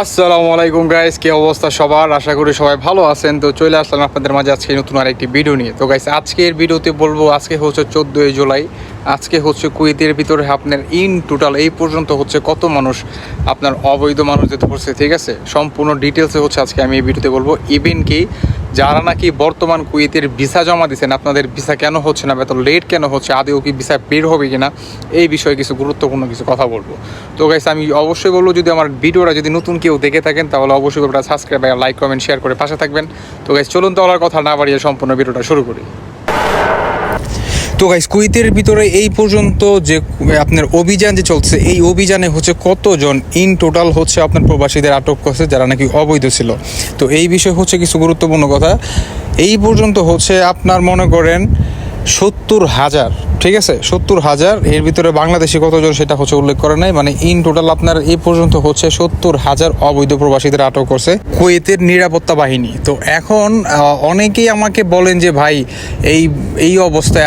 আসসালামু আলাইকুম গাইস কি অবস্থা সবার? আশা করি সবাই ভালো আছেন। তো চলে আসলাম আপনাদের মাঝে আজকে নতুন আরেকটি ভিডিও নিয়ে। তো গাইস আজকের ভিডিওতে বলব, আজকে হচ্ছে চোদ্দোই জুলাই। আজকে হচ্ছে কুয়েতের ভিতরে আপনার ইন টোটাল এই পর্যন্ত হচ্ছে কত মানুষ আপনার অবৈধ মানুষ যেতে পড়ছে ঠিক আছে? সম্পূর্ণ ডিটেলসে হচ্ছে আজকে আমি এই ভিডিওতে বলব। ইভেন কি যারা নাকি বর্তমান কুয়েতের ভিসা জমা দিচ্ছেন আপনাদের ভিসা কেন হচ্ছে না বা লেট কেন হচ্ছে আদেও কি ভিসা বের হবে কিনা, এই বিষয়ে কিছু গুরুত্বপূর্ণ কিছু কথা বলব। তো গাইস আমি অবশ্যই বলব, যদি আমার ভিডিওটা যদি নতুন কেউ দেখে থাকেন, তাহলে অবশ্যই ওটা সাবস্ক্রাইব লাইক কমেন্ট শেয়ার করে পাশে থাকবেন। তো গাইস চলুন তো আমার কথা না বাড়িয়ে সম্পূর্ণ ভিডিওটা শুরু করি। তো গাইস কুইতের ভিতরে এই পর্যন্ত যে, আপনার অভিযান যে চলছে এই অভিযানে হচ্ছে কতজন ইন টোটাল হচ্ছে আপনার প্রবাসীদের আটক করছে, যারা নাকি অবৈধ ছিল? তো এই বিষয়ে হচ্ছে কিছু গুরুত্বপূর্ণ কথা। এই পর্যন্ত হচ্ছে আপনার মনে করেন সত্তর হাজার, ঠিক আছে? সত্তর হাজার, এর ভিতরে বাংলাদেশি কতজন সেটা হচ্ছে উল্লেখ করে নাই। মানে ইন টোটাল আপনার এ পর্যন্ত হচ্ছে সত্তর হাজার অবৈধ প্রবাসীদের আটক করছে কুয়েতের নিরাপত্তা বাহিনী। তো এখন অনেকেই আমাকে বলেন যে, ভাই, এই এই অবস্থায়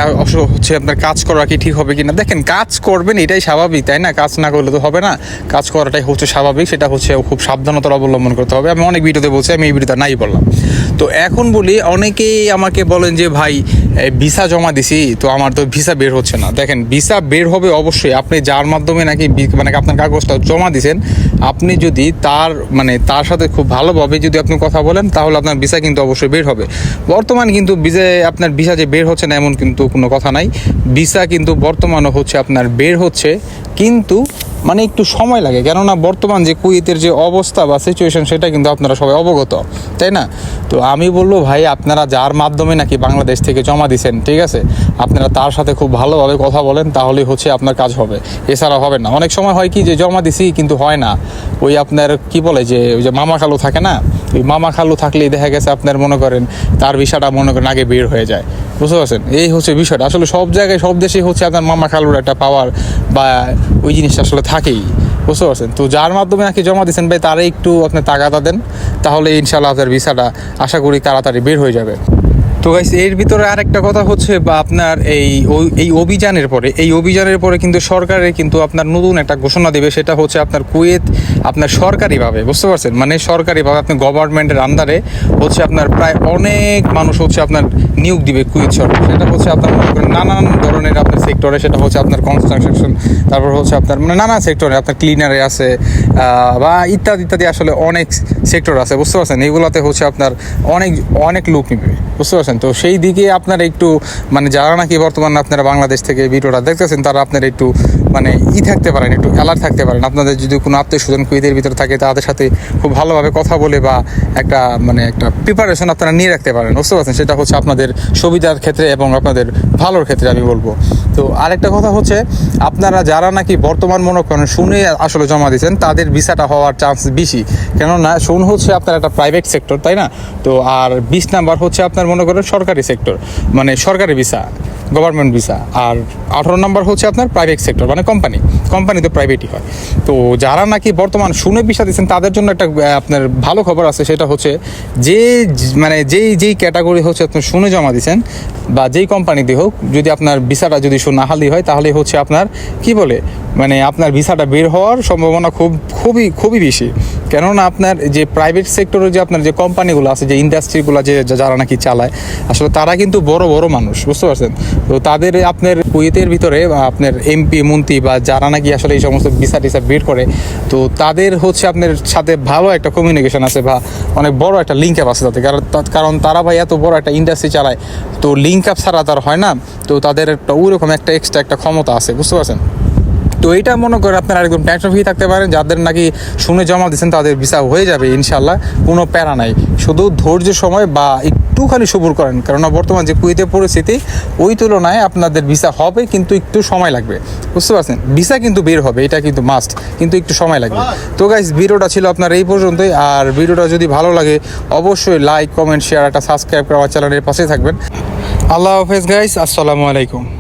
হচ্ছে আপনার কাজ করা কি ঠিক হবে কিনা? দেখেন, কাজ করবেন এটাই স্বাভাবিক, তাই না? কাজ না করলে তো হবে না। কাজ করাটাই হচ্ছে স্বাভাবিক, সেটা হচ্ছে খুব সাবধানতার অবলম্বন করতে হবে। আমি অনেক ভিডিওতে বলছি, আমি এই ভিডিওতে নাই বললাম। তো এখন বলি অনেকেই আমাকে বলেন যে, ভাই ভিসা জমা দিছি, তো আমার তো ভিসা বের হচ্ছে না। দেখেন, ভিসা বের হবে অবশ্যই। আপনি যার মাধ্যমে নাকি মানে আপনার কাগজটা জমা দিছেন, আপনি যদি তার মানে তার সাথে খুব ভালোভাবে যদি আপনি কথা বলেন, তাহলে আপনার ভিসা কিন্তু অবশ্যই বের হবে। বর্তমানে কিন্তু ভিসা, আপনার ভিসা যে বের হচ্ছে না, এমন কিন্তু কোনো কথা নাই। ভিসা কিন্তু বর্তমানে হচ্ছে, আপনার বের হচ্ছে। কিন্তু মানে একটু সময় লাগে। কেননা বর্তমান যে কুয়েতের যে অবস্থা বা সিচুয়েশন সেটা কিন্তু আপনারা সবাই অবগত, তাই না? তো আমি বলব ভাই, আপনারা যার মাধ্যমে নাকি বাংলাদেশ থেকে জমা দিছেন, ঠিক আছে? আপনারা তার সাথে খুব ভালোভাবে কথা বলেন, তাহলেই হচ্ছে আপনার কাজ হবে। এছাড়া হবে না। অনেক সময় হয় কি যে জমা দিছি, কিন্তু হয় না। ওই আপনার কি বলে যে, ওই যে মামা খালু থাকে না? ওই মামা খালু থাকলেই দেখা গেছে আপনার মনে করেন তার বিষয়টা মনে করেন আগে বের হয়ে যায়। বুঝতে পারছেন? এই হচ্ছে বিষয়টা। আসলে সব জায়গায়, সব দেশেই হচ্ছে আপনার মামা খালুর একটা পাওয়ার বা ওই জিনিসটা আসলে থাকেই, বুঝতে পারছেন? তো যার মাধ্যমে নাকি জমা দিচ্ছেন ভাই তারা একটু আপনি তাগাদা দেন, তাহলে ইনশাল্লাহ আপনার ভিসাটা আশা করি তাড়াতাড়ি বের হয়ে যাবে। তো গাইস এর ভিতরে আরেকটা কথা হচ্ছে বা আপনার এই এই অভিযানের পরে, এই অভিযানের পরে কিন্তু সরকারের কিন্তু আপনার নতুন একটা ঘোষণা দেবে, সেটা হচ্ছে আপনার কুয়েত, আপনার সরকারিভাবে, বুঝতে পারছেন? মানে সরকারিভাবে আপনি গভর্নমেন্টের আন্ডারে হচ্ছে আপনার প্রায় অনেক মানুষ হচ্ছে আপনার নিয়োগ দিবে কুয়েত সরকার। সেটা হচ্ছে আপনার মনে করেন নানান ধরনের আপনার সেক্টরে সেটা হচ্ছে আপনার কনস্ট্রাকশন তারপর হচ্ছে আপনার মানে নানা সেক্টরে আপনার ক্লিনারে আছে বা ইত্যাদি ইত্যাদি আসলে অনেক সেক্টর আছে, বুঝতে পারছেন? এইগুলোতে হচ্ছে আপনার অনেক অনেক লোক নিবে, বুঝতে পারছেন? তো সেই দিকে আপনার একটু মানে যারা নাকি বর্তমানে আপনারা বাংলাদেশ থেকে ভিডিওটা দেখতেছেন, তারা আপনারা একটু মানে ই থাকতে পারেন, একটু অ্যালার্ট থাকতে পারেন। আপনাদের যদি কোনো আত্মীয় স্বজন কুইদের ভিতরে থাকে, তাদের সাথে খুব ভালোভাবে কথা বলে বা একটা মানে একটা প্রিপারেশন আপনারা নিয়ে রাখতে পারেন। বুঝতে পারছেন? সেটা হচ্ছে আপনাদের সুবিধার ক্ষেত্রে এবং আপনাদের ভালোর ক্ষেত্রে আমি বলব। তো আরেকটা কথা হচ্ছে, আপনারা যারা নাকি বর্তমান মনে করেন শুনে আসলে জমা দিচ্ছেন তাদের ভিসাটা হওয়ার চান্স বেশি। কেননা শুন হচ্ছে আপনার একটা প্রাইভেট সেক্টর তাই না? তো আর বিশ নাম্বার হচ্ছে আপনার মনে করেন সরকারি সেক্টর মানে সরকারি ভিসা। Government visa. আর আঠারো নাম্বার হচ্ছে আপনার প্রাইভেট সেক্টর মানে কোম্পানি কোম্পানি তো প্রাইভেটই হয়। তো যারা নাকি বর্তমান শুনে ভিসা দিচ্ছেন, তাদের জন্য একটা আপনার ভালো খবর আছে, সেটা হচ্ছে যে মানে যেই যেই ক্যাটাগরি হচ্ছে আপনি শুনে জমা দিচ্ছেন, বা যেই কোম্পানিতে হোক, যদি আপনার ভিসাটা যদি নাহালি হয়, তাহলে হচ্ছে আপনার, কি বলে মানে আপনার ভিসাটা বের হওয়ার সম্ভাবনা খুব, খুবই খুবই বেশি। কেননা আপনার যে প্রাইভেট সেক্টরে যে আপনার যে কোম্পানিগুলো আছে, যে ইন্ডাস্ট্রিগুলো যে যারা নাকি চালায়, আসলে তারা কিন্তু বড় বড় মানুষ, বুঝতে পারছেন? তো তাদের আপনার কুয়েতের ভিতরে আপনার এমপি মন্ত্রী বা যারা নাকি আসলে এই সমস্ত ভিসা টিসা বের করে, তো তাদের হচ্ছে আপনার সাথে ভালো একটা কমিউনিকেশন আছে বা অনেক বড় একটা লিঙ্ক আপ আছে তাতে কারণ কারণ তারা ভাই এত বড় একটা ইন্ডাস্ট্রি চালায়, তো লিঙ্ক আপ ছাড়া তার হয় না, তো তাদের একটা ওইরকম একটা এক্সট্রা একটা ক্ষমতা আছে, বুঝতে পারছেন? এটা মনে করে আপনারা একদম টেনশন ফ্রি থাকতে পারেন, যাদের নাকি শুনে জমা দিচ্ছেন তাদের ভিসা হয়ে যাবে ইনশাল্লাহ কোনো প্যারা নাই। শুধু ধৈর্য সময় বা একটুখানি সবুর করেন, কেননা বর্তমান যে কুয়েতের পরিস্থিতি, ওই তুলনায় আপনাদের ভিসা হবে, কিন্তু একটু সময় লাগবে। বুঝতে পারছেন? ভিসা কিন্তু বের হবে, এটা কিন্তু মাস্ট কিন্তু একটু সময় লাগবে। তো গাইজ ভিডিওটা ছিল আপনার এই পর্যন্তই, আর ভিডিওটা যদি ভালো লাগে, অবশ্যই লাইক কমেন্ট শেয়ার একটা সাবস্ক্রাইব করে আমার চ্যানেলের পাশে থাকবেন। আল্লাহ হাফেজ গাইস আসসালামু আলাইকুম।